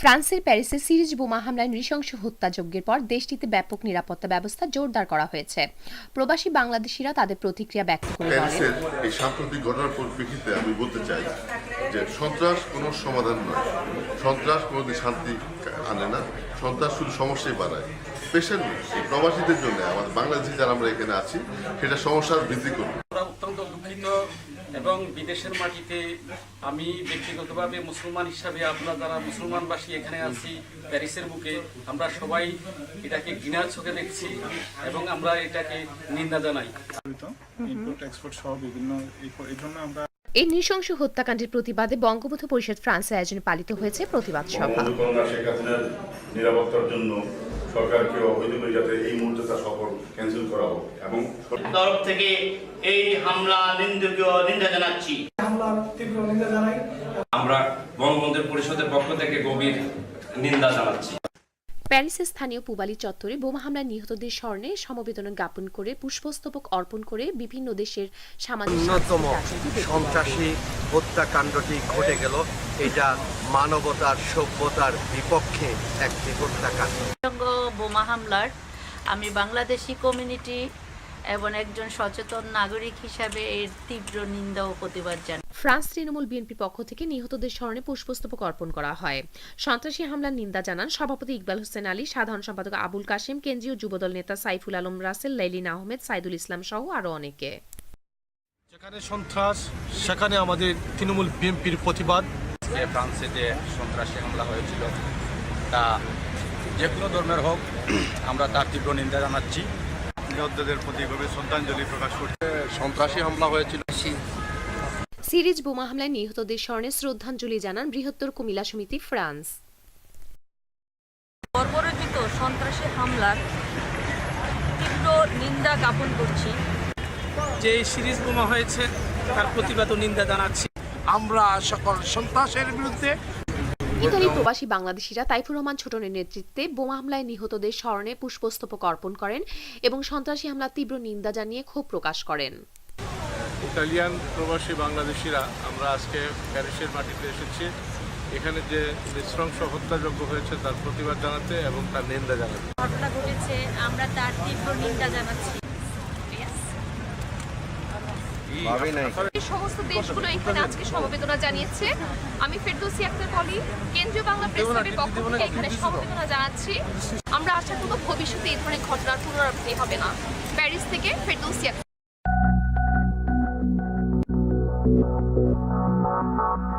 ফ্রান্সের প্যারিসে সিরিজ বোমা হামলায় নৃশংস হত্যাযজ্ঞের পর দেশটিতে ব্যাপক নিরাপত্তা ব্যবস্থা জোরদার করা হয়েছে। প্রবাসী বাংলাদেশিরা তাদের প্রতিক্রিয়া ব্যক্ত করে এই সাম্প্রতিক ঘটনার পরিপ্রেক্ষিতে আমি বলতে চাই যে সন্ত্রাস কোনো সমাধান নয়। সন্ত্রাস শান্তি আনে না। সন্ত্রাস শুধু সমস্যাই বাড়ায়। প্রবাসীদের জন্য, আমাদের বাংলাদেশে যারা আমরা এখানে আছি, সেটা সমস্যার বৃদ্ধি করবে। এবং বিদেশের মাটিতে আমি ব্যক্তিগতভাবে মুসলমান হিসাবে আমরা যারা মুসলমানবাসী এখানে আছি প্যারিসের বুকে আমরা সবাই এটাকে ঘৃণার চোখে দেখছি এবং আমরা এটাকে নিন্দা জানাই। এক্সপোর্ট সহ বিভিন্ন এই- এই জন্য আমরা এই নৃশংস হত্যাকাণ্ডের প্রতিবাদে বঙ্গবন্ধু পরিষদ ফ্রান্সের আয়োজনে পালিত হয়েছে প্রতিবাদ সভা। নিরাপত্তার জন্য সরকারকে অবৈধ করে যাতে এই মুহূর্তে তার সফর ক্যান্সেল করা হোক এবং তরফ থেকে এই হামলা নিন্দকীয় নিন্দা জানাচ্ছি। আমরা বঙ্গবন্ধু পরিষদের পক্ষ থেকে গভীর নিন্দা জানাচ্ছি। প্যারিসের স্থানীয় পুবালি চত্বরে বোমা হামলায় নিহতদের স্মরণে সমবেদনা জ্ঞাপন করে পুষ্পস্তবক অর্পণ করে বিভিন্ন দেশের সামাজিক। সন্ত্রাসী হত্যাকাণ্ডটি ঘটে গেল এটা মানবতার সভ্যতার বিপক্ষে একটি হত্যাকাণ্ড বোমা হামলার আমি বাংলাদেশি কমিউনিটি এবং একজন সচেতন নাগরিক হিসাবে এর তীব্র নিন্দা ও প্রতিবাদ জানাই ফ্রান্স তৃণমূল বিএনপির পক্ষ থেকে নিহতদের স্মরণে পুষ্পস্তবক অর্পণ করা হয়। সন্ত্রাসী হামলার নিন্দা জানান সভাপতি ইকবাল হোসেন আলী সাধারণ সম্পাদক আবুল কাশেম কেন্দ্রীয় যুবদল নেতা সাইফুল আলম রাসেল লাইলিন আহমেদ সাইদুল ইসলাম সহ আরও অনেকে। যেখানে সন্ত্রাস সেখানে আমাদের তৃণমূল বিএনপির প্রতিবাদ। যে ফ্রান্সে যে সন্ত্রাসী হামলা হয়েছিল তা যে কোনো ধর্মের হোক আমরা তার তীব্র নিন্দা জানাচ্ছি। যোদ্ধাদের প্রতি গভীর শ্রদ্ধাঞ্জলি প্রকাশ করছি। সন্ত্রাসী হামলা হয়েছিল। সিরিজ বোমা হামলায় নিহতদের স্মরণে শ্রদ্ধাঞ্জলি জানান বৃহত্তর কুমিল্লা সমিতি ফ্রান্স। বর্বরোচিত সন্ত্রাসী হামলার তীব্র নিন্দা জ্ঞাপন করছি। যে সিরিজ বোমা হয়েছে তার প্রতিবাদ ও নিন্দা জানাচ্ছি। আমরা সকল সন্ত্রাসের বিরুদ্ধে ইতালি প্রবাসী বাংলাদেশিরা তাইফুর রহমান ছোটনের নেতৃত্বে বোমা হামলায় নিহতদের স্মরণে পুষ্পস্তবক অর্পণ করেন এবং সন্ত্রাসী হামলার তীব্র নিন্দা জানিয়ে ক্ষোভ প্রকাশ করেন। ইতালিয়ান প্রবাসী বাংলাদেশিরা আমরা আজকে প্যারিসের মাটিতে এসেছি। এখানে যে নৃশংস হত্যাযজ্ঞ হয়েছে তার প্রতিবাদ জানাতে এবং তার নিন্দা জানাতে। ঘটনা ঘটেছে আমরা তার তীব্র নিন্দা জানাচ্ছি। এই সমস্ত দেশগুলো এখানে আজকে সমবেদনা জানিয়েছে। আমি ফেরদৌসি আক্তার পলি কেন্দ্রীয় বাংলা প্রেস ক্লাবের পক্ষ থেকে এখানে সমবেদনা জানাচ্ছি। আমরা আশা করব ভবিষ্যতে এই ধরনের ঘটনার পুনরাবৃত্তি হবে না। প্যারিস থেকে ফেরদৌসি আক্তার। Thank you.